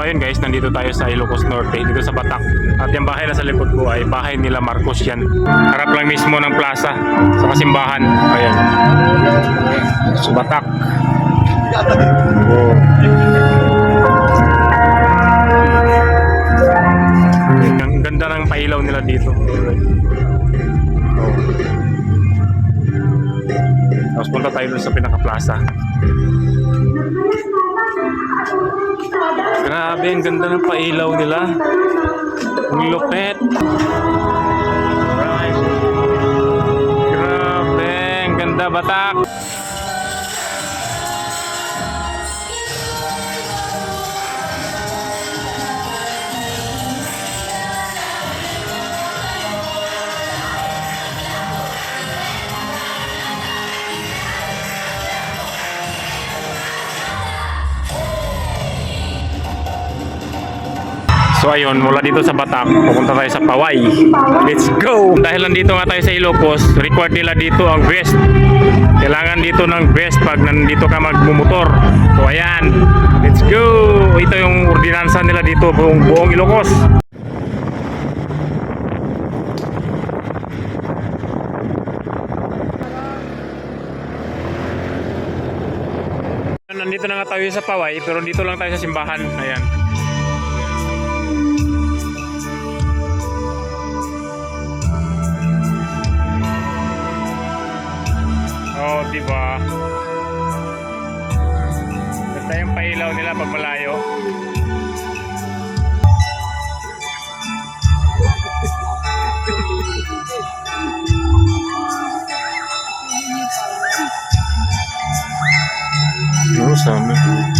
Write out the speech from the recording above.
So ayun guys, nandito tayo sa Ilocos Norte, dito sa Batak. At yung bahay na sa likod ko ay bahay nila Marcos yan. Harap lang mismo ng plaza sa kasimbahan. Ayan. Sa Batak. Oh. Ang ganda ng pailaw nila dito. Oh. Tapos punta tayo sa pinaka-plaza. Grabe, ang ganda ng pailaw nila. Ang lupet. Grabe, ang ganda batak. So ayun, mula dito sa Batak, pupunta tayo sa Paway. Let's go! Dahil nandito nga tayo sa Ilocos, required nila dito ang vest. Kailangan dito ng vest pag nandito ka magmumotor. So ayan, let's go! Ito yung ordinansa nila dito buong, buong Ilocos. Nandito na nga tayo sa Paway, pero dito lang tayo sa simbahan. Ayan. Diba? di ba? Ganda yung pailaw nila pag malayo. Ano sa amin?